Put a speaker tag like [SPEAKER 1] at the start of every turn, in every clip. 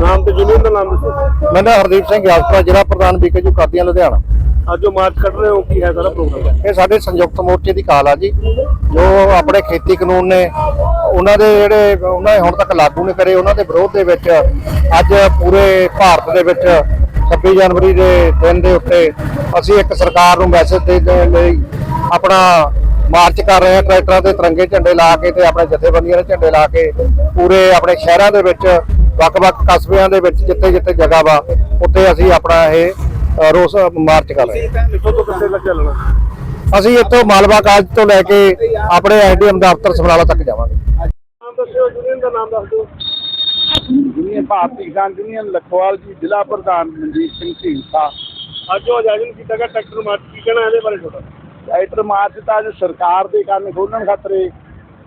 [SPEAKER 1] ਨਾਮ ਤੇ ਯੂਨੀਅਨ ਦਾ ਨਾਮ ਦੱਸੋ।
[SPEAKER 2] ਮੈਂ ਨਾ ਹਰਦੀਪ ਸਿੰਘ ਯਾਤਰਾ ਜ਼ਿਲ੍ਹਾ ਪ੍ਰਧਾਨ ਬੀਕੇਯੂ ਕਾਦੀਆਂ ਲੁਧਿਆਣਾ।
[SPEAKER 1] ਅੱਜ ਜੋ ਮਾਰਚ ਕੱਢ ਰਹੇ ਹੋ ਕੀ ਹੈ ਸਾਰਾ ਪ੍ਰੋਗਰਾਮ?
[SPEAKER 2] ਇਹ ਸਾਡੇ ਸੰਯੁਕਤ ਮੋਰਚੇ ਦੀ ਕਾਲ ਆ ਜੀ। ਜੋ ਆਪਣੇ ਖੇਤੀ ਕਾਨੂੰਨ ਨੇ ਉਹਨਾਂ ਦੇ ਜਿਹੜੇ ਉਹਨਾਂ ਨੇ ਹੁਣ ਤੱਕ ਲਾਗੂ ਨਹੀਂ ਕਰੇ ਉਹਨਾਂ ਦੇ ਵਿਰੋਧ ਦੇ ਵਿੱਚ ਅੱਜ ਪੂਰੇ ਭਾਰਤ ਦੇ ਵਿੱਚ 26 ਜਨਵਰੀ ਦੇ ਦਿਨ ਦੇ ਉੱਤੇ ਅਸੀਂ ਇੱਕ ਸਰਕਾਰ ਨੂੰ ਮੈਸੇਜ ਦੇ ਦੇਣ ਲਈ ਆਪਣਾ ਮਾਰਚ ਕਰ ਰਹੇ ਹਾਂ ਟਰੈਕਟਰਾਂ ਤੇ ਤਿਰੰਗੇ ਝੰਡੇ ਲਾ ਕੇ ਤੇ ਆਪਣੇ ਜਥੇਬੰਦੀਆਂ ਦੇ ਝੰਡੇ ਲਾ ਕੇ ਪੂਰੇ ਆਪਣੇ ਸ਼ਹਿਰਾਂ ਦੇ ਵਿੱਚ ਵੱਖ-ਵੱਖ ਕਸਬਿਆਂ ਦੇ ਵਿੱਚ ਜਿੱਥੇ-ਜਿੱਥੇ ਜਗ੍ਹਾ ਵਾ ਉੱਥੇ ਅਸੀਂ ਆਪਣਾ ਇਹ ਰੋਸ ਮਾਰਚ ਕਰ ਰਹੇ ਹਾਂ।
[SPEAKER 1] ਕਿੱਥੋਂ ਤੋਂ ਕਿੱਥੇ ਤੱਕ ਚੱਲਣਾ?
[SPEAKER 2] ਅਸੀਂ ਇੱਥੋਂ ਮਾਲਵਾ ਕਾਲਜ ਤੋਂ ਲੈ ਕੇ ਆਪਣੇ ਐਸਡੀਐਮ ਦਫ਼ਤਰ ਸਮਰਾਲਾ ਤੱਕ ਜਾਵਾਂਗੇ।
[SPEAKER 1] ਦੱਸਿਓ ਯੂਨੀਅਨ ਦਾ ਨਾਮ ਦੱਸ ਦਿਓ।
[SPEAKER 3] ਯੂਨੀਅਨ ਭਾਰਤੀ ਕਿਸਾਨ ਯੂਨੀਅਨ ਲਖਵਾਲ ਜੀ ਜ਼ਿਲ੍ਹਾ ਪ੍ਰਧਾਨ ਮਨਜੀਤ ਸਿੰਘ ਢੀਂਸਾ
[SPEAKER 1] ਅੱਜ ਜੋ ਆਯੋਜਨ ਕੀਤਾ ਗਿਆ ਟਰੈਕਟਰ ਮਾਰਚ ਕੀ ਕਹਿਣਾ ਇਹਦੇ ਬਾਰੇ ਤੁਹਾਡਾ?
[SPEAKER 3] ਰਾਈਟਰ ਮਾਰਚ ਤਾਂ ਅੱਜ ਸਰਕਾਰ ਦੇ ਕੰਨ ਖੋਲਣ ਖਾਤਰੇ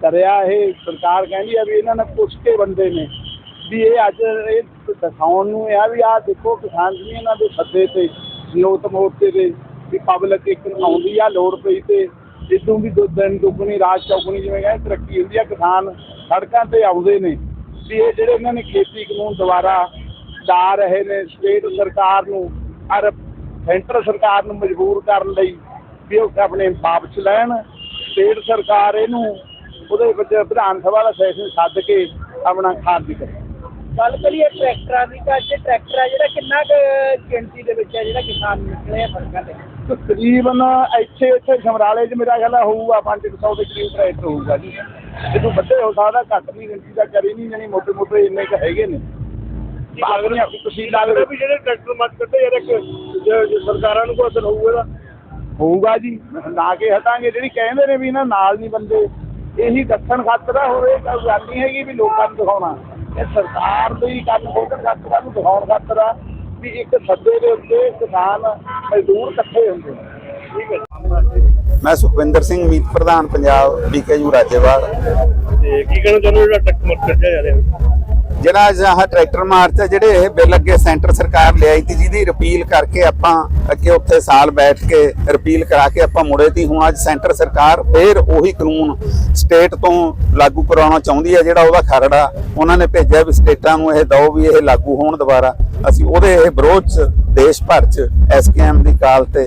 [SPEAKER 3] ਕਰਿਆ ਇਹ ਸਰਕਾਰ ਕਹਿੰਦੀ ਆ ਵੀ ਇਹਨਾਂ ਨੇ ਪੁੱਛ ਕੇ ਬੰਦੇ ਨੇ। ਵੀ ਇਹ ਅੱਜ ਇਹ ਦਿਖਾਉਣ ਨੂੰ ਆ ਵੀ ਆਹ ਦੇਖੋ ਕਿਸਾਨ ਜੀ ਇਹਨਾਂ ਦੇ ਸੱਦੇ ਤੇ ਸੰਯੁਕਤ ਮੋਰਚੇ ਦੇ, ਵੀ ਪਬਲਿਕ ਇੱਕ ਆਉਂਦੀ ਆ ਲੋੜ ਪਈ ਤੇ, ਜਿੱਦੋਂ ਵੀ ਦੋ ਦਿਨ ਦੁੱਗਣੀ, ਰਾਤ ਚੌਗਣੀ ਜਿਵੇਂ ਕਹਿੰਦੇ ਤਰੱਕੀ ਹੁੰਦੀ ਆ, ਕਿਸਾਨ ਸੜਕਾਂ ਤੇ ਆਉਂਦੇ ਨੇ, ਵੀ ਇਹ ਜਿਹੜੇ ਇਹਨਾਂ ਨੇ ਖੇਤੀ ਕਾਨੂੰਨ ਦੁਆਰਾ ਡਾ ਰਹੇ ਨੇ, ਸਟੇਟ ਸਰਕਾਰ ਨੂੰ ਅਰ ਸੈਂਟਰ ਸਰਕਾਰ ਨੂੰ ਮਜਬੂਰ ਕਰਨ ਲਈ ਵੀ ਉਹ ਆਪਣੇ ਵਾਪਸ ਲੈਣ, ਸਟੇਟ ਸਰਕਾਰ ਇਹਨੂੰ ਉਹਦੇ ਵਿੱਚ ਵਿਧਾਨ ਸਭਾ ਦਾ ਸੈਸ਼ਨ ਸੱਦ ਕੇ ਆਪਣਾ ਖਾਰਜ ਕਰੇ।
[SPEAKER 4] ਗੱਲ ਕਰੀਏ ਟਰੈਕਟਰਾਂ ਦੀ ਤਾਂ ਅੱਜ ਟਰੈਕਟਰ ਆ ਜਿਹੜਾ ਕਿੰਨਾ ਕੁ ਗਿਣਤੀ ਦੇ ਵਿੱਚ ਹੈ ਜਿਹੜਾ ਕਿਸਾਨ ਨਿਕਲੇ ਆ ਤੇ?
[SPEAKER 3] ਤਕਰੀਬਨ ਇੱਥੇ ਇੱਥੇ ਸਮਰਾਲੇ 'ਚ ਮੇਰਾ ਖਿਆਲ ਆ ਹੋਊਗਾ 500 ਦੇ ਕਰੀਬ ਟਰੈਕਟਰ ਹੋਊਗਾ ਜੀ। ਜਦੋਂ ਵੱਡੇ ਹੋ ਸਕਦਾ ਘੱਟ ਨਹੀਂ ਗਿਣਤੀ ਦਾ ਕਰੀ ਨਹੀਂ ਜਾਣੀ ਮੋਟੇ ਮੋਟੇ ਇੰਨੇ ਕੁ ਹੈਗੇ ਨੇ। ਬਾਕੀਆਂ ਤਹਿਸੀਲਾਂ ਦੇ
[SPEAKER 1] ਲੱਗਦਾ
[SPEAKER 3] ਵਿੱਚ
[SPEAKER 1] ਵੀ ਜਿਹੜੇ ਟਰੈਕਟਰ ਮਾਰਚ ਕੱਢੇ ਯਾਰ ਇੱਕ ਜੇ- ਜੇ ਸਰਕਾਰਾਂ ਨੂੰ ਕੋਈ ਅਸਰ ਹੋਊਗਾ
[SPEAKER 3] ਹੋਊਗਾ ਜੀ ਲਾ ਕੇ ਹਟਾਂਗੇ। ਜਿਹੜੀ ਕਹਿੰਦੇ ਨੇ ਵੀ ਇਹਨਾਂ ਨਾਲ ਨਹੀਂ ਬੰਦੇ ਇਹੀ ਦੱਸਣ ਖਾਤਰ ਇਹ ਗੱਲ ਨਹੀਂ ਹੈਗੀ ਵੀ ਲੋਕਾਂ ਨੂੰ ਦਿਖਾਉਣਾ। ਇਹ ਸਰਕਾਰ ਦੇ ਹੀ ਕੰਮ ਖੋਲਣ ਖਾਤਰ ਨੂੰ ਦਿਖਾਉਣ ਖਾਤਰ ਆ ਵੀ ਇੱਕ ਸੱਦੇ ਦੇ ਉੱਤੇ ਕਿਸਾਨ ਮਜ਼ਦੂਰ ਇਕੱਠੇ ਹੁੰਦੇ ਨੇ। ਠੀਕ ਹੈ
[SPEAKER 5] ਮੈਂ ਸੁਖਵਿੰਦਰ ਸਿੰਘ ਮੀਤ ਪ੍ਰਧਾਨ ਪੰਜਾਬ ਬੀਕੇਯੂ ਰਾਜੇਵਾਲ।
[SPEAKER 1] ਤੇ ਕੀ ਕਹਿਣਾ ਚਾਹੁੰਦੇ ਹੋ ਜਿਹੜਾ ਮਾਰਚ ਕੱਢਿਆ ਜਾ ਰਿਹਾ?
[SPEAKER 5] ਜਿਹੜਾ ਅੱਜ ਆਹ ਟਰੈਕਟਰ ਮਾਰਚ ਹੈ ਜਿਹੜੇ ਇਹ ਬਿੱਲ ਅੱਗੇ ਸੈਂਟਰ ਸਰਕਾਰ ਲਿਆਈ ਤੀ ਜਿਹਦੀ ਰਿਪੀਲ ਕਰਕੇ ਆਪਾਂ ਅੱਗੇ ਉੱਥੇ ਸਾਲ ਬੈਠ ਕੇ ਰਿਪੀਲ ਕਰਾ ਕੇ ਆਪਾਂ ਮੁੜੇ ਤੀ ਹੁਣ ਅੱਜ ਸੈਂਟਰ ਸਰਕਾਰ ਫੇਰ ਉਹੀ ਕਾਨੂੰਨ ਸਟੇਟ ਤੋਂ ਲਾਗੂ ਕਰਾਉਣਾ ਚਾਹੁੰਦੀ ਹੈ ਜਿਹੜਾ ਉਹਦਾ ਖਰੜਾ ਉਹਨਾਂ ਨੇ ਭੇਜਿਆ ਵੀ ਸਟੇਟਾਂ ਨੂੰ ਇਹ ਦਓ ਵੀ ਇਹ ਲਾਗੂ ਹੋਣ ਦੁਬਾਰਾ। ਅਸੀਂ ਉਹਦੇ ਇਹ ਵਿਰੋਧ ਚ, ਦੇਸ਼ ਭਰ ਚ ਐਸਕੇਐਮ ਦੀ ਕਾਲ ਤੇ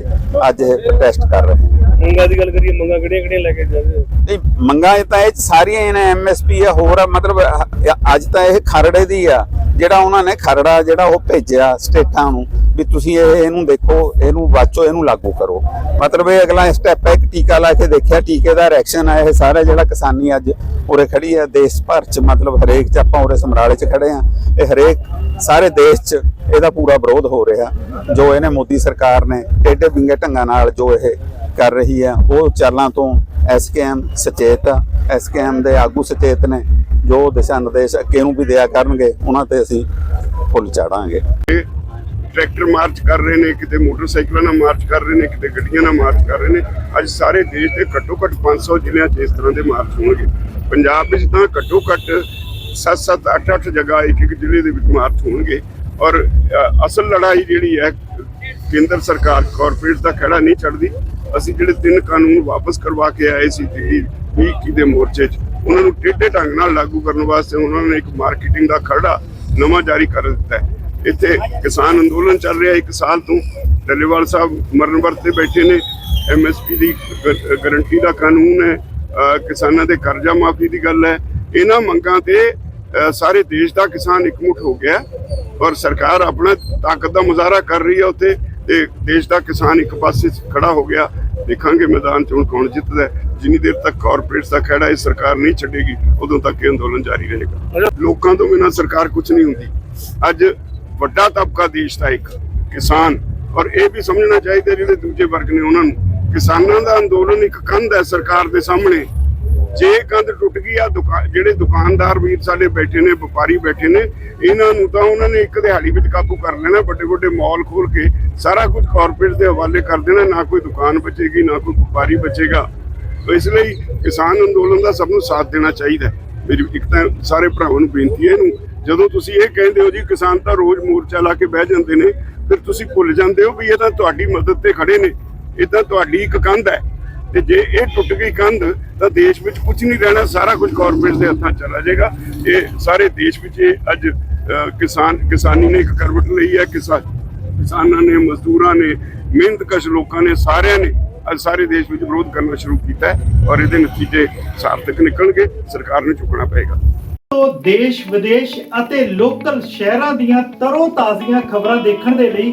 [SPEAKER 5] ਅੱਜ ਇਹ ਪ੍ਰੋਟੈਸਟ ਕਰ ਰਹੇ ਹਾਂ।
[SPEAKER 1] ਮੰਗਾਂ ਦੀ ਗੱਲ ਕਰੀਏ, ਮੰਗਾਂ ਕਿਹੜੀਆਂ ਕਿਹੜੀਆਂ ਲੈ ਕੇ ਜਾਂਦੇ ਹੋ?
[SPEAKER 5] ਨਹੀਂ, ਮੰਗਾਂ ਇਹ ਤਾਂ ਇਹ 'ਚ ਸਾਰੀਆਂ ਇਹਨਾਂ ਐਮਐਸਪੀ ਆ, ਹੋਰ ਆ, ਮਤਲਬ, ਅਹ, ਅੱਜ ਤਾਂ ਇਹ ਖਰੜੇ ਦੀ ਆ, ਜਿਹੜਾ ਉਹਨਾਂ ਨੇ ਖਰੜਾ ਜਿਹੜਾ ਉਹ ਭੇਜਿਆ ਸਟੇਟਾਂ ਨੂੰ, ਵੀ ਤੁਸੀਂ ਇਹ, ਇਹਨੂੰ ਦੇਖੋ, ਇਹਨੂੰ ਵਾਚੋ, ਇਹਨੂੰ ਲਾਗੂ ਕਰੋ। ਮਤਲਬ ਇਹ ਅਗਲਾ ਸਟੈਪ ਹੈ, ਇੱਕ ਟੀਕਾ ਲਾ ਕੇ ਦੇਖਿਆ, ਟੀਕੇ ਦਾ ਰਿਐਕਸ਼ਨ ਆ, ਇਹ ਸਾਰਾ ਜਿਹੜਾ ਕਿਸਾਨੀ ਅੱਜ ਉਰੇ ਖੜੀ ਹੈ ਦੇਸ਼ ਭਰ ਚ, ਮਤਲਬ ਹਰੇਕ ਚ ਆਪਾਂ ਉਰੇ ਸਮਰਾਲੇ ਚ ਖੜੇ ਆ, ਇਹ ਹਰੇਕ, ਸਾਰੇ ਦੇਸ਼ ਚ ਇਹਦਾ ਪੂਰਾ ਵਿਰੋਧ ਹੋ ਰਿਹਾ, ਜੋ ਇਹਨੇ ਮੋਦੀ ਸਰਕਾਰ ਨੇ, ਟੇਢੇ ਵਿੰਗੇ ਢੰਗਾਂ ਨਾਲ ਜੋ ਇਹ ਕਰ ਰਹੀ ਹੈ। ਉਹ ਚਾਲਾਂ ਤੋਂ ਐਸਕੇਐਮ ਸਚੇਤ ਆ। ਐਸਕੇਐਮ ਦੇ ਆਗੂ ਸੁਚੇਤ ਨੇ। ਜੋ ਦਿਸ਼ਾ ਨਿਰਦੇਸ਼ ਅੱਗੇ ਨੂੰ ਵੀ ਦਿਆ ਕਰਨਗੇ, ਉਹਨਾਂ ਤੇ ਅਸੀਂ ਫੁੱਲ ਚਾੜਾਂਗੇ।
[SPEAKER 6] ਟਰੈਕਟਰ ਮਾਰਚ ਕਰ ਰਹੇ ਨੇ, ਕਿਤੇ ਮੋਟਰਸਾਈਕਲਾਂ ਨਾਲ ਮਾਰਚ ਕਰ ਰਹੇ ਨੇ, ਕਿਤੇ ਗੱਡੀਆਂ ਨਾਲ ਮਾਰਚ ਕਰ ਰਹੇ ਨੇ। ਅੱਜ ਸਾਰੇ ਦੇਸ਼ ਦੇ ਘੱਟੋ ਘੱਟ 500 ਜ਼ਿਲ੍ਹਿਆਂ 'ਚ ਇਸ ਤਰ੍ਹਾਂ ਦੇ ਮਾਰਚ ਹੋਣਗੇ। ਪੰਜਾਬ ਵਿੱਚ ਤਾਂ ਘੱਟੋ ਘੱਟ 7-7 8-8 ਜਗ੍ਹਾ ਇੱਕ ਇੱਕ ਜ਼ਿਲ੍ਹੇ ਦੇ ਵਿੱਚ ਮਾਰਚ ਹੋਣਗੇ। ਔਰ ਅਸਲ ਲੜਾਈ ਜਿਹੜੀ ਹੈ, ਕੇਂਦਰ ਸਰਕਾਰ ਕਾਰਪੋਰੇਟ ਦਾ ਖੜਾ ਨਹੀਂ ਛੱਡਦੀ ਅਸੀਂ ਜਿਹੜੇ ਤਿੰਨ ਕਾਨੂੰਨ ਵਾਪਸ ਕਰਵਾ ਕੇ ਆਏ ਸੀ ਦਿੱਲੀ 20 ਦੇ ਮੋਰਚੇ 'ਚ, ਉਹਨਾਂ ਨੂੰ ਟੇਢੇ ਢੰਗ ਨਾਲ ਲਾਗੂ ਕਰਨ ਵਾਸਤੇ ਉਹਨਾਂ ਨੇ ਇੱਕ ਮਾਰਕੀਟਿੰਗ ਦਾ ਖਰੜਾ ਨਵਾਂ ਜਾਰੀ ਕਰ ਦਿੱਤਾ ਹੈ। ਇੱਥੇ ਕਿਸਾਨ ਅੰਦੋਲਨ ਚੱਲ ਰਿਹਾ ਇੱਕ ਸਾਲ ਤੋਂ ਡੱਲੇਵਾਲ ਸਾਹਿਬ ਮਰਨ ਵਰਤ ਬੈਠੇ ਨੇ। ਐਮਐਸਪੀ ਦੀ ਗ- ਗਾਰੰਟੀ ਦਾ ਕਾਨੂੰਨ ਹੈ। ਕਿਸਾਨਾਂ ਦੇ ਕਰਜ਼ਾ ਮਾਫੀ ਦੀ ਗੱਲ ਹੈ। ਇਹਨਾਂ ਮੰਗਾਂ ਤੇ ਸਾਰੇ ਦੇਸ਼ ਦਾ ਕਿਸਾਨ ਇਕਮੁੱਠ ਹੋ ਗਿਆ ਔਰ ਸਰਕਾਰ ਆਪਣਾ ਤਾਕਤ ਦਾ ਮੁਜ਼ਾਹਰਾ ਕਰ ਰਹੀ ਹੈ ਉੱਥੇ ਤੇ ਦੇਸ਼ ਦਾ ਕਿਸਾਨ ਇੱਕ ਪਾਸੇ ਖੜਾ ਹੋ ਗਿਆ। ਦੇਖਾਂਗੇ ਮੈਦਾਨ ਚ ਹੁਣ ਕੌਣ ਜਿੱਤਦਾ ਹੈ। ਜਿੰਨੀ ਦੇਰ ਤੱਕ ਕਾਰਪੋਰੇਟਸ ਦਾ ਖੜਾ ਇਹ ਸਰਕਾਰ ਨਹੀਂ ਛੱਡੇਗੀ ਉਦੋਂ ਤੱਕ ਇਹ ਅੰਦੋਲਨ ਜਾਰੀ ਰਹੇਗਾ। ਲੋਕਾਂ ਤੋਂ ਬਿਨਾਂ ਸਰਕਾਰ ਕੁਝ ਨਹੀਂ ਹੁੰਦੀ। ਅੱਜ ਵੱਡਾ ਤਬਕਾ ਦੇਸ਼ ਦਾ ਇੱਕ ਕਿਸਾਨ। ਔਰ ਇਹ ਵੀ ਸਮਝਣਾ ਚਾਹੀਦਾ ਜਿਹੜੇ ਦੂਜੇ ਵਰਗ ਨੇ ਉਹਨਾਂ ਨੂੰ ਕਿਸਾਨਾਂ ਦਾ ਅੰਦੋਲਨ ਇੱਕ ਕੰਧ ਹੈ ਸਰਕਾਰ ਦੇ ਸਾਹਮਣੇ। ਜੇ ਕੰਧ ਟੁੱਟ ਗਈ ਆ, ਦੁਕਾ- ਜਿਹੜੇ ਦੁਕਾਨਦਾਰ ਵੀਰ ਸਾਡੇ ਬੈਠੇ ਨੇ, ਵਪਾਰੀ ਬੈਠੇ ਨੇ, ਇਹਨਾਂ ਨੂੰ ਤਾਂ ਉਹਨਾਂ ਨੇ ਇੱਕ ਦਿਹਾੜੀ ਵਿੱਚ ਕਾਬੂ ਕਰ ਲੈਣਾ ਵੱਡੇ ਵੱਡੇ ਮਾਲ ਖੋਲ ਕੇ ਸਾਰਾ ਕੁਝ ਕਾਰਪੋਰੇਟ ਦੇ ਹਵਾਲੇ ਕਰ ਦੇਣਾ, ਨਾ ਕੋਈ ਦੁਕਾਨ ਬਚੇਗੀ, ਨਾ ਕੋਈ ਵਪਾਰੀ ਬਚੇਗਾ। ਇਸ ਲਈ ਕਿਸਾਨ ਅੰਦੋਲਨ ਦਾ ਸਭ ਨੂੰ ਸਾਥ ਦੇਣਾ ਚਾਹੀਦਾ ਮੇਰੀ ਇੱਕ ਤਾਂ ਸਾਰੇ ਭਰਾਵਾਂ ਨੂੰ ਬੇਨਤੀ ਹੈ ਇਹਨੂੰ, ਜਦੋਂ ਤੁਸੀਂ ਇਹ ਕਹਿੰਦੇ ਹੋ ਜੀ, ਕਿਸਾਨ ਤਾਂ ਰੋਜ਼ ਮੋਰਚਾ ਲਾ ਕੇ ਬਹਿ ਜਾਂਦੇ ਨੇ, ਫਿਰ ਤੁਸੀਂ ਭੁੱਲ ਜਾਂਦੇ ਹੋ ਵੀ ਇਹ ਤਾਂ ਤੁਹਾਡੀ ਮਦਦ ਤੇ ਖੜੇ ਨੇ, ਇਹ ਤਾਂ ਤੁਹਾਡੀ ਇੱਕ ਕੰਧ ਹੈ। ਤੇ ਜੇ ਇਹ ਟੁੱਟ ਗਈ ਕੰਧ, ਤਾਂ ਦੇਸ਼ ਵਿੱਚ ਕੁਝ ਨਹੀਂ ਰਹਿਣਾ, ਸਾਰਾ ਕੁਝ ਕਾਰਪੋਰੇਟ ਦੇ ਹੱਥਾਂ ਚਲਾ ਜਾਏਗਾ। ਇਹ ਸਾਰੇ ਦੇਸ਼ ਵਿੱਚ ਇਹ ਅੱਜ ਕਿਸਾਨ, ਕਿਸਾਨੀ ਨੇ ਇੱਕ ਕਰਵਟ ਲਈ ਹੈ ਕਿਸਾਨ ਕਿਸਾਨਾਂ ਨੇ, ਮਜ਼ਦੂਰਾਂ ਨੇ, ਮਿਹਨਤਕਸ਼ ਲੋਕਾਂ ਨੇ, ਸਾਰਿਆਂ ਨੇ ਅੱਜ ਸਾਰੇ ਦੇਸ਼ ਵਿੱਚ ਵਿਰੋਧ ਕਰਨਾ ਸ਼ੁਰੂ ਕੀਤਾ ਹੈ ਔਰ ਇਹਦੇ ਨਤੀਜੇ ਸਾਰਥਕ ਨਿਕਲਣਗੇ, ਸਰਕਾਰ ਨੂੰ ਚੁੱਕਣਾ ਪਏਗਾ।
[SPEAKER 7] ਤੋਂ ਦੇਸ਼ ਵਿਦੇਸ਼ ਅਤੇ ਲੋਕਲ ਸ਼ਹਿਰਾਂ ਦੀਆਂ ਤਰੋ ਤਾਜ਼ੀਆਂ ਖਬਰਾਂ ਦੇਖਣ ਦੇ ਲਈ